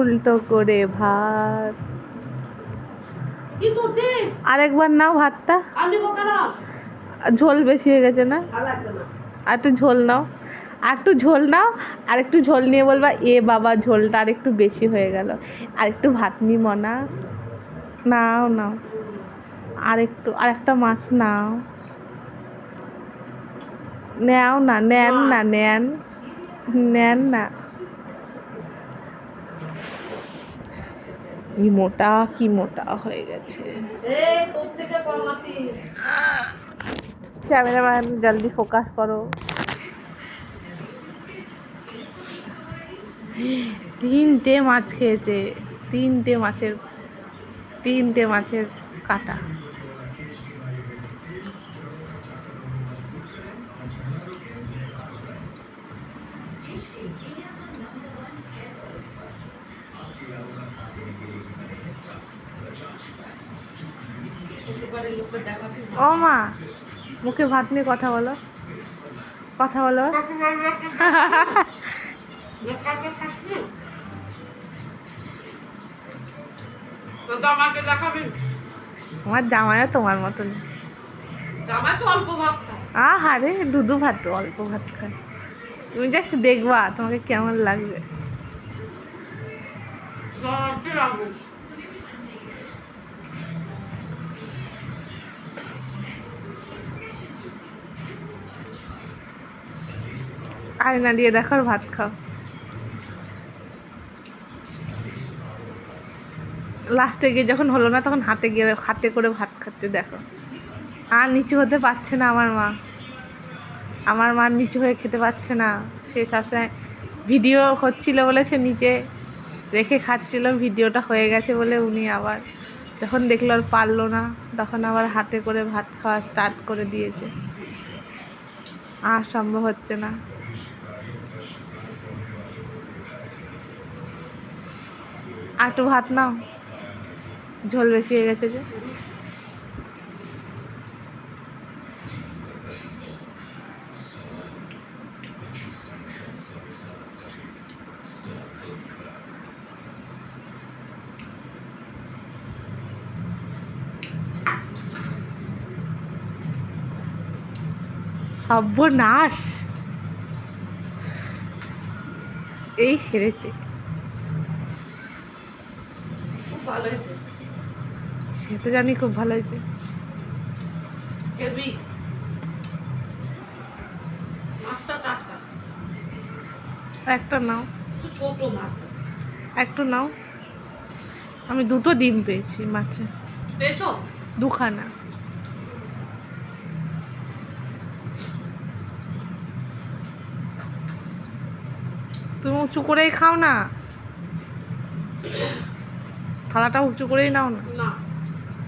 উল্টো করে ভাত। আরেকবার নাও ভাতটা। ঝোল বেশি হয়ে গেছে না? আর একটু ঝোল নাও। আর একটু ঝোল নাও আর একটু ঝোল নিয়ে বলবা এ বাবা ঝোলটা আর একটু বেশি হয়ে গেল। আর একটু ভাত নি। মনা নাও নাও। আর একটু আর একটা মাছ নাও। নেও না নেন না নেন। নেন না। কি মোটা কি মোটা হয়ে গেছে। ক্যামেরাম্যান জলদি ফোকাস করো। তিনটে মাছ খেয়েছে তিনটে মাছের তিনটে মাছের কাটা। ও মা মুখে ভাত নিয়ে কথা বলো। কথা বলো। আমার জামাইও তোমার মতন। জামা তো অল্প ভাব আহারে দুধু ভাত তো অল্প ভাত খায়। তুমি জাস্ট দেখবা তোমাকে কেমন লাগবে। জামাকে রাখব আয়না দিয়ে দেখো আর ভাত খাও লাস্টে গিয়ে যখন হলো না, তখন হাতে গিয়ে হাতে করে ভাত খাচ্ছে, দেখো। আর নিচু হতে পারছে না আমার মা। আমার মা নিচু হয়ে খেতে পারছে না। সে সবসময় ভিডিও হচ্ছিল বলে সে নিচে রেখে খাচ্ছিল, ভিডিওটা হয়ে গেছে বলে উনি আবার তখন দেখল আর পারল না। তখন আবার হাতে করে ভাত খাওয়া স্টার্ট করে দিয়েছে। আর সম্ভব হচ্ছে না। আটু ভাত নাও। ঝোল বেশি হয়ে গেছে যে। সর্বনাশ। এই সেরেছে। সে তো জানি খুব ভালো হয়েছে। একটা নাও। একটু ছোট মাছ। একটু নাও। আমি দুটো ডিম পেয়েছি মাছে। পেয়েছ? দুখানা। তুমি উঁচু করেই খাও না। থালাটা উঁচু করেই নাও না।